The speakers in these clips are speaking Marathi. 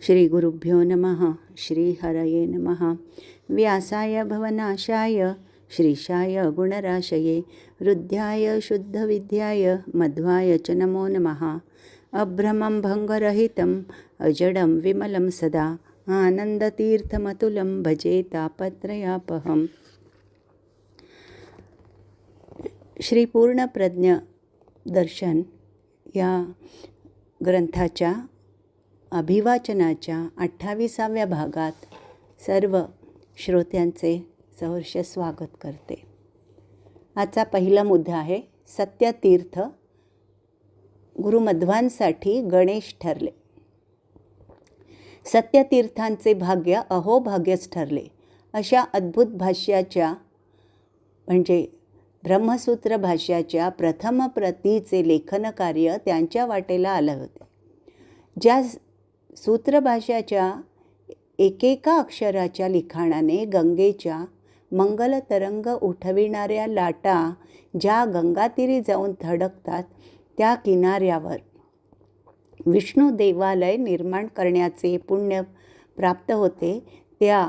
श्रीगुरुभ्यो नमः श्रीहरये नमः। व्यासाय भवनाशाय श्रीशाय गुणराशये हृद्याय शुद्धविद्याय मध्वाय च नमो नमः। अभ्रमं भङ्गरहितम् अजडं विमलं सदा आनन्दतीर्थमतुलं भजे तापत्रयापहम्। श्री दर्शन या ग्रंथाच्या अभिवाचनाच्या अठ्ठावीसाव्या भागात सर्व श्रोत्यांचे सहर्ष स्वागत करते. आजचा पहिला मुद्दा आहे सत्यतीर्थ गुरुमध्वांसाठी गणेश ठरले. सत्यतीर्थांचे भाग्य अहोभाग्यच ठरले. अशा अद्भुत भाष्याच्या म्हणजे ब्रह्मसूत्र भाष्याच्या प्रथम प्रतीचे लेखनकार्य त्यांच्या वाटेला आलं होते. ज्या सूत्रभाषाच्या एकेका अक्षराच्या लिखाणाने गंगेच्या मंगलतरंग उठविणाऱ्या लाटा ज्या गंगातीरी जाऊन थडकतात त्या किनाऱ्यावर. विष्णू देवालय निर्माण करण्याचे पुण्य प्राप्त होते त्या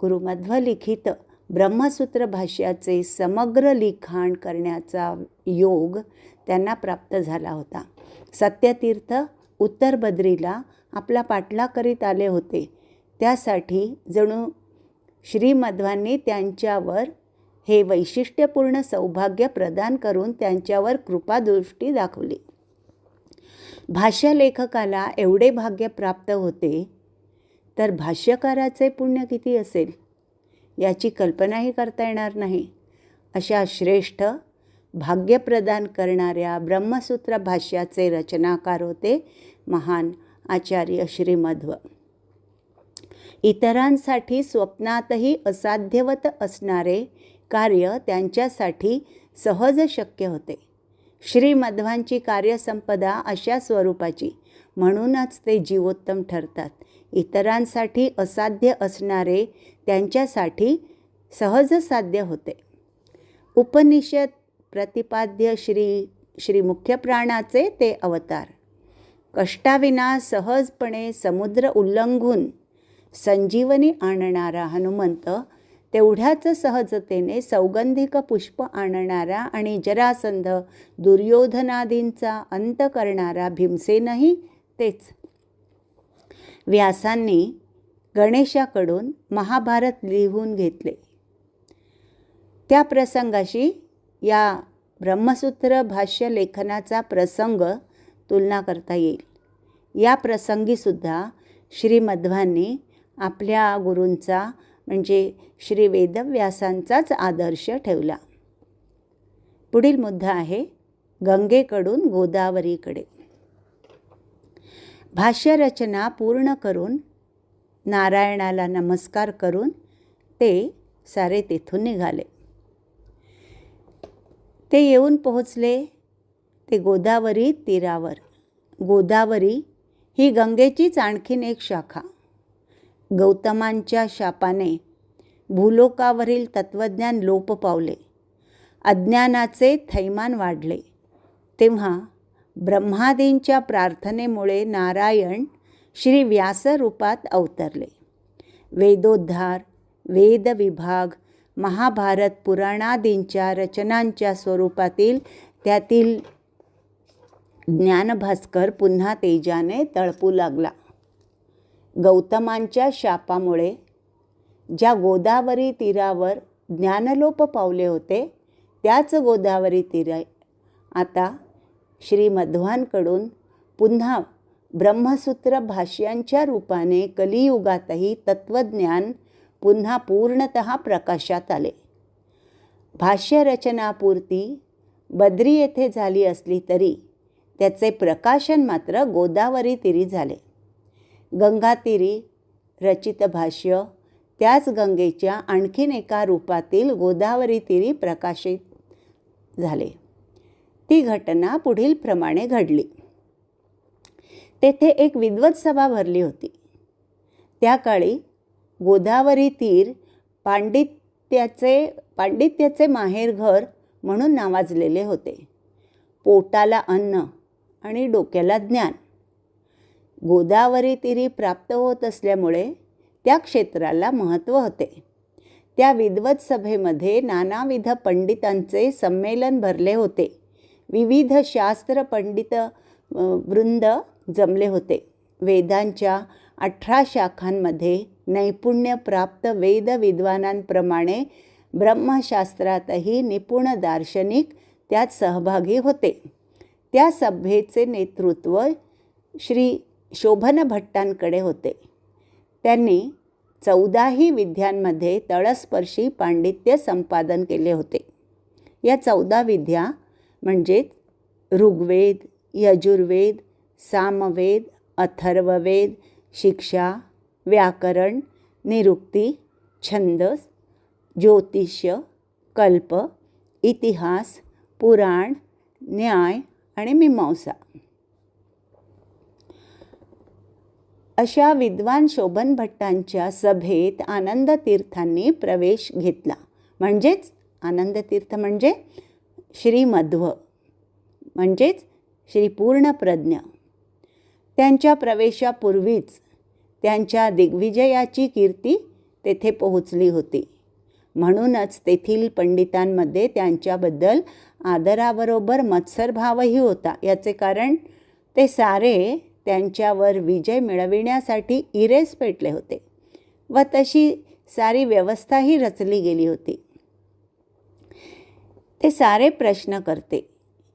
गुरुमध्वलिखित ब्रह्मसूत्र भाष्याचे समग्र लिखाण करण्याचा योग त्यांना प्राप्त झाला होता. सत्यतीर्थ उत्तर बद्रीला आपला पाठला करीत आले होते. त्यासाठी जणू श्रीमध्वांनी त्यांच्यावर हे वैशिष्ट्यपूर्ण सौभाग्य प्रदान करून त्यांच्यावर कृपादृष्टी दाखवली. भाष्यलेखकाला एवढे भाग्य प्राप्त होते तर भाष्यकाराचे पुण्य किती असेल? याची कल्पनाही करता येणार नाही. अशा श्रेष्ठ भाग्य प्रदान करणाऱ्या ब्रह्मसूत्र भाष्याचे रचनाकार होते महान आचार्य श्रीमध्व. इतरांसाठी स्वप्नातही असाध्यवत असणारे कार्य त्यांच्यासाठी सहज शक्य होते. श्रीमध्वांची कार्यसंपदा अशा स्वरूपाची म्हणूनच ते जीवोत्तम ठरतात. इतरांसाठी असाध्य असणारे त्यांच्यासाठी सहज साध्य होते. उपनिषद प्रतिपाद्य श्री श्री मुख्य प्राणाचे ते अवतार. कष्टाविना सहजपणे समुद्र उल्लंघून संजीवनी आणणारा हनुमंत तेवढ्याच सहजतेने सौगंधिक पुष्प आणणारा आणि जरासंध दुर्योधनादींचा अंत करणारा भीमसेनही तेच. व्यासांनी गणेशाकडून महाभारत लिहून घेतले. त्या प्रसंगाशी या ब्रह्मसूत्र भाष्य लेखनाचा प्रसंग तुलना करता येईल. या प्रसंगीसुद्धा श्रीमध्वांनी आपल्या गुरूंचा म्हणजे श्री वेदव्यासांचाच आदर्श ठेवला. पुढील मुद्दा आहे गंगेकडून गोदावरीकडे. भाष्यरचना पूर्ण करून नारायणाला नमस्कार करून ते सारे तेथून निघाले. ते येऊन पोहोचले ते गोदावरी तीरावर. गोदावरी ही गंगेचीच आणखीन एक शाखा. गौतमांच्या शापाने भूलोकावरील तत्त्वज्ञान लोप पावले. अज्ञानाचे थैमान वाढले. तेव्हा ब्रह्मादींच्या प्रार्थनेमुळे नारायण श्री व्यासरूपात अवतरले. वेदोद्धार वेदविभाग महाभारत पुराणादींच्या रचनांच्या स्वरूपातील त्यातील ज्ञानभास्कर पुन्हा तेजाने तळपू लागला. गौतमांच्या शापामुळे ज्या गोदावरी तीरावर ज्ञानलोप पावले होते त्याच गोदावरी तीर आता श्रीमध्वांकडून पुन्हा ब्रह्मसूत्र भाष्यांच्या रूपाने कलियुगातही तत्त्वज्ञान पुन्हा पूर्णत प्रकाशात आले. भाष्यरचनापूर्ती बद्री येथे झाली असली तरी त्याचे प्रकाशन मात्र गोदावरी तिरी झाले. गंगातीरी रचित भाष्य त्याच गंगेच्या आणखीन एका रूपातील गोदावरी तिरी प्रकाशित झाले. ती घटना पुढील प्रमाणे घडली. तेथे एक विद्वत सभा भरली होती. त्या काळी गोदावरी तीर पांडित्याचे पांडित्याचे माहेरघर म्हणून नावाजलेले होते. पोटाला अन्न आणि डोक्याला ज्ञान. गोदावरी तिरी प्राप्त होत असल्यामुळे त्या क्षेत्राला महत्त्व होते. त्या विद्वत सभेमध्ये नानाविध पंडितांचे संमेलन भरले होते. विविध शास्त्र पंडित वृंद जमले होते. वेदांच्या अठरा शाखांमध्ये नैपुण्य प्राप्त वेद विद्वानांप्रमाणे ब्रह्मशास्त्रातही निपुण दार्शनिक त्यात सहभागी होते. त्या सभेचे नेतृत्व श्री शोभन भट्टांकडे होते. त्यांनी चौदाही विद्यांमध्ये तळस्पर्शी पांडित्य संपादन केले होते. या चौदा विद्या म्हणजेच ऋग्वेद यजुर्वेद सामवेद अथर्ववेद शिक्षा व्याकरण निरुक्ती छंदस ज्योतिष्य कल्प इतिहास पुराण न्याय आणि मीमांसा. अशा विद्वान शोभन भट्टांच्या सभेत आनंद तीर्थांनी प्रवेश घेतला. म्हणजेच आनंदतीर्थ म्हणजे श्रीमध्व. म्हणजेच श्री पूर्णप्रज्ञ त्यांच्या प्रवेशापूर्वीच त्यांच्या दिग्विजयाची कीर्ती तेथे पोहोचली होती. म्हणूनच तेथील पंडितांमध्ये त्यांच्याबद्दल आदराबरोबर मत्सरभावही होता. याचे कारण ते सारे त्यांच्यावर विजय मिळविण्यासाठी इरेस पेटले होते व तशी सारी व्यवस्थाही रचली गेली होती. ते सारे प्रश्न करते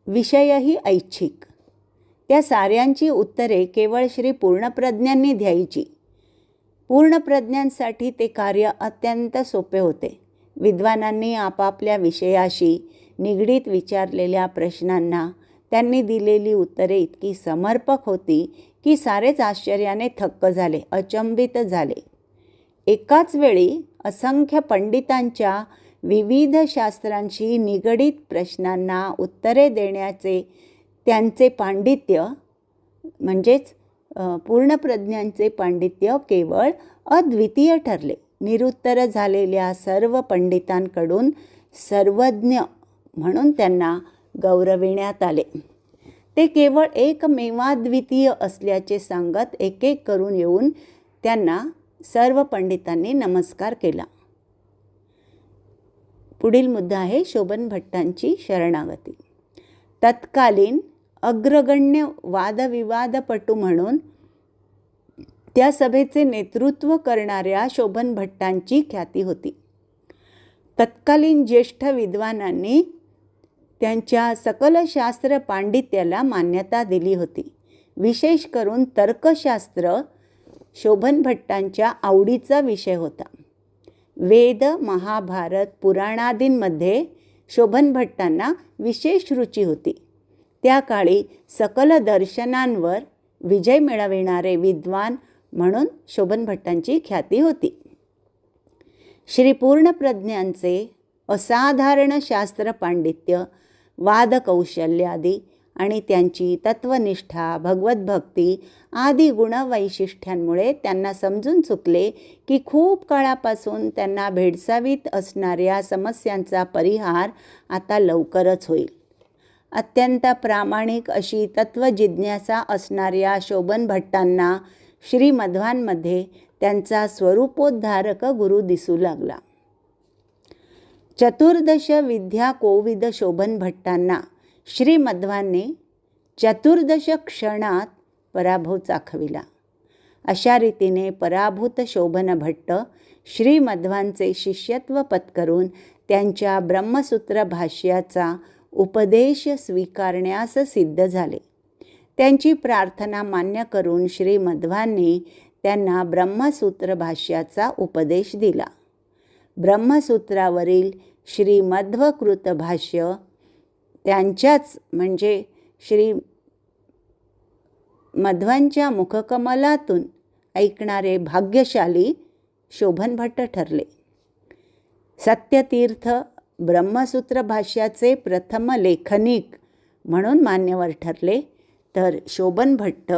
विषयही ऐच्छिक. त्या साऱ्यांची उत्तरे केवळ श्री पूर्णप्रज्ञांनी द्यायची. पूर्णप्रज्ञांसाठी ते कार्य अत्यंत सोपे होते. विद्वानांनी आपापल्या विषयाशी निगडीत विचारलेल्या प्रश्नांना त्यांनी दिलेली उत्तरे इतकी समर्पक होती की सारेच आश्चर्याने थक्क झाले अचंबित झाले. एकाच वेळी असंख्य पंडितांच्या विविध शास्त्रांशी निगडीत प्रश्नांना उत्तरे देण्याचे त्यांचे पांडित्य म्हणजेच पूर्णप्रज्ञांचे पांडित्य केवळ अद्वितीय ठरले. निरुत्तर झालेल्या सर्व पंडितांकडून सर्वज्ञ म्हणून त्यांना गौरविण्यात आले. ते केवळ एकमेवाद्वितीय असल्याचे सांगत एक एक करून येऊन त्यांना सर्व पंडितांनी नमस्कार केला. पुढील मुद्दा आहे शोभन भट्टांची शरणागती. तत्कालीन अग्रगण्य वादविवादपटू म्हणून त्या सभेचे नेतृत्व करणाऱ्या शोभन भट्टांची ख्याती होती. तत्कालीन ज्येष्ठ विद्वानांनी त्यांच्या सकल शास्त्र पांडित्याला मान्यता दिली होती. विशेष करून तर्कशास्त्र शोभन भट्टांच्या आवडीचा विषय होता. वेद महाभारत पुराणादींमध्ये शोभन भट्टांना विशेष रुची होती. त्या काळी सकल दर्शनांवर विजय मिळविणारे विद्वान म्हणून शोभन भट्टांची ख्याती होती. श्री पूर्णप्रज्ञांचे असाधारण शास्त्र पांडित्य वादकौशल्यादी आणि त्यांची तत्वनिष्ठा भगवतभक्ती आदी गुणवैशिष्ट्यांमुळे त्यांना समजून चुकले की खूप काळापासून त्यांना भेडसावीत असणाऱ्या समस्यांचा परिहार आता लवकरच होईल. अत्यंत प्रामाणिक अशी तत्वजिज्ञासा असणाऱ्या शोभन भट्टांना श्रीमध्वांमध्ये त्यांचा स्वरूपोद्धारक गुरु दिसू लागला. चतुर्दश विद्या कोविद शोभन भट्टांना श्रीमध्वांनी चतुर्दश क्षणात पराभव चाखविला. अशा रीतीने पराभूत शोभन भट्ट श्रीमध्वांचे शिष्यत्व पत्करून त्यांच्या ब्रह्मसूत्र भाष्याचा उपदेश स्वीकारण्यास सिद्ध झाले. त्यांची प्रार्थना मान्य करून श्रीमध्वांनी त्यांना ब्रह्मसूत्र भाष्याचा उपदेश दिला. ब्रह्मसूत्रावरील श्रीमध्वकृत भाष्य त्यांच्याच म्हणजे श्री मध्वांच्या मुखकमलातून ऐकणारे भाग्यशाली शोभन भट्ट ठरले. सत्यतीर्थ ब्रह्मसूत्र भाष्याचे प्रथम लेखनिक म्हणून मान्यवर ठरले. तर शोभन भट्ट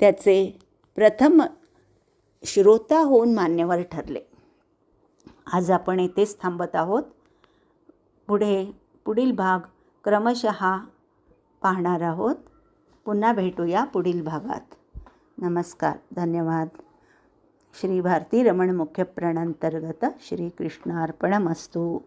त्याचे प्रथम श्रोता होऊन मान्यवर ठरले. आज आपण येथेच थांबत आहोत. पुढे पुढील भाग क्रमशः पाहणार आहोत. पुन्हा भेटूया पुढील भागात. नमस्कार धन्यवाद. श्री भारती रमण मुख्य प्राणांतर्गत श्रीकृष्णार्पणमस्तू